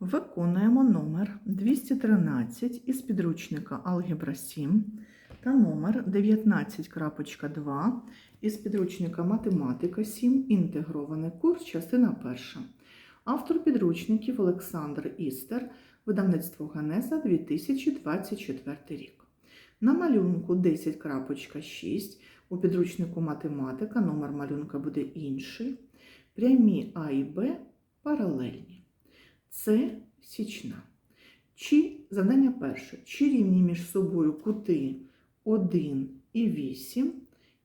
Виконуємо номер 213 із підручника Алгебра 7 та номер 19.2 із підручника Математика 7. Інтегрований курс, частина перша. Автор підручників Олександр Істер, видавництво Генеза 2024 рік. На малюнку 10.6 у підручнику Математика номер малюнка буде інший. Прямі А і Б паралельні. Це січна. Чи завдання перше. Чи рівні між собою кути 1 і 8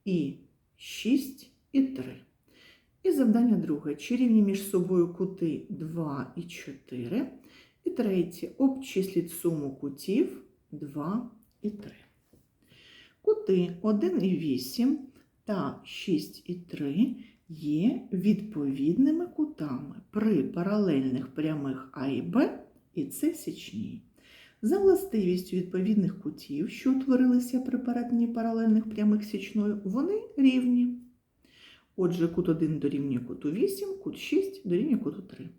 і 6 і 3. І завдання друге. Чи рівні між собою кути 2 і 4. І третє. Обчисліть суму кутів 2 і 3. Кути 1 і 8 та 6 і 3 є відповідними кутами при паралельних прямих А і Б, і це січні. За властивістю відповідних кутів, що утворилися при перетині паралельних прямих січною, вони рівні. Отже, кут 1 дорівнює куту 8, кут 6 дорівнює куту 3.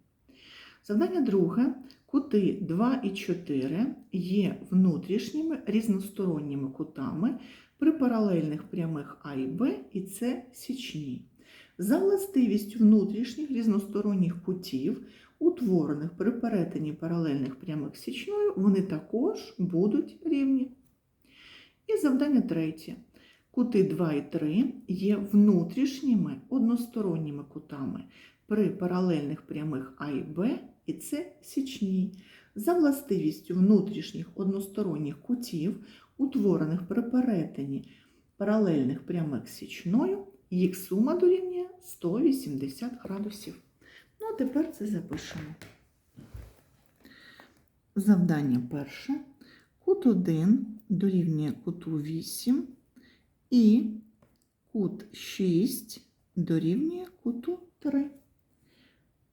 Завдання друге. Кути 2 і 4 є внутрішніми різносторонніми кутами при паралельних прямих А і Б, і це січні. За властивістю внутрішніх різносторонніх кутів, утворених при перетині паралельних прямих січною, вони також будуть рівні. І завдання третє. Кути 2 і 3 є внутрішніми односторонніми кутами при паралельних прямих А і Б, і це січні. За властивістю внутрішніх односторонніх кутів, утворених при перетині паралельних прямих січною, їх сума дорівнює 180 градусів. Ну, а тепер це запишемо. Завдання перше. Кут 1 дорівнює куту 8 і кут 6 дорівнює куту 3.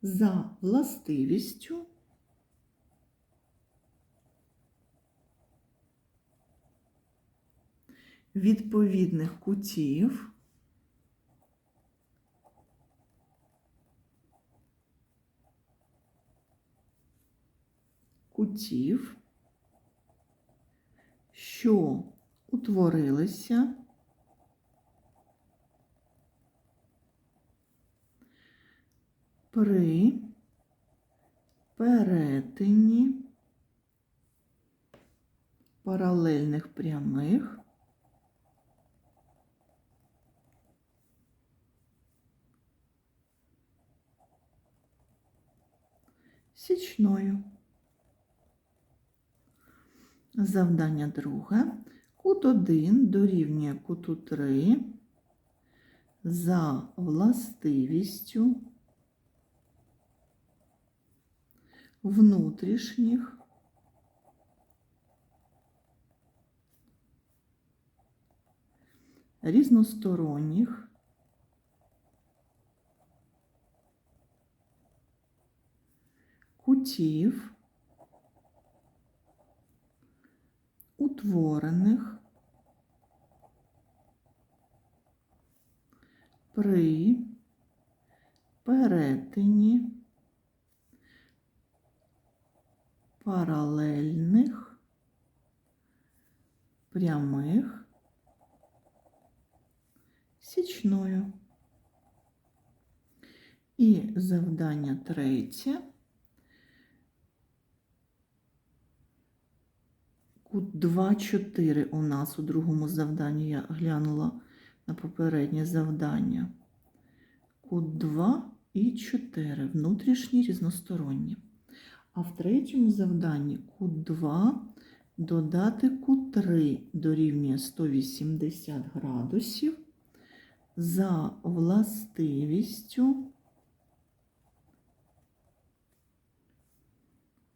За властивістю відповідних кутів кутів, що утворилися при перетині паралельних прямих січною. Завдання друге. Кут 1 дорівнює куту 3 за властивістю внутрішніх різносторонніх кутів утворених при перетині паралельних прямих січною. І завдання третє. Кут 2-4 у нас у другому завданні я глянула на попереднє завдання. Кут 2 і 4 внутрішні різносторонні. А в третьому завданні кут 2 додати кут 3 дорівнює 180 градусів за властивістю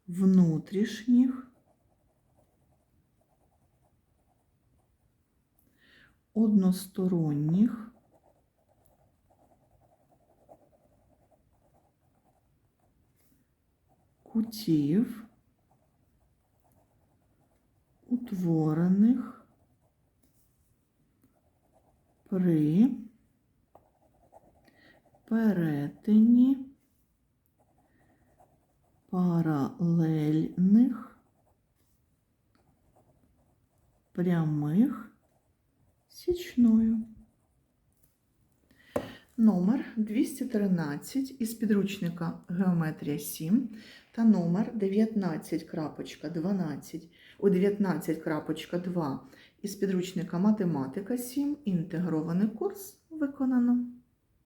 внутрішніх односторонніх кутів, утворених при перетині паралельних прямих січною. Номер 213 із підручника Геометрія 7 та номер 19.12 у 19.2 із підручника Математика 7 інтегрований курс виконано.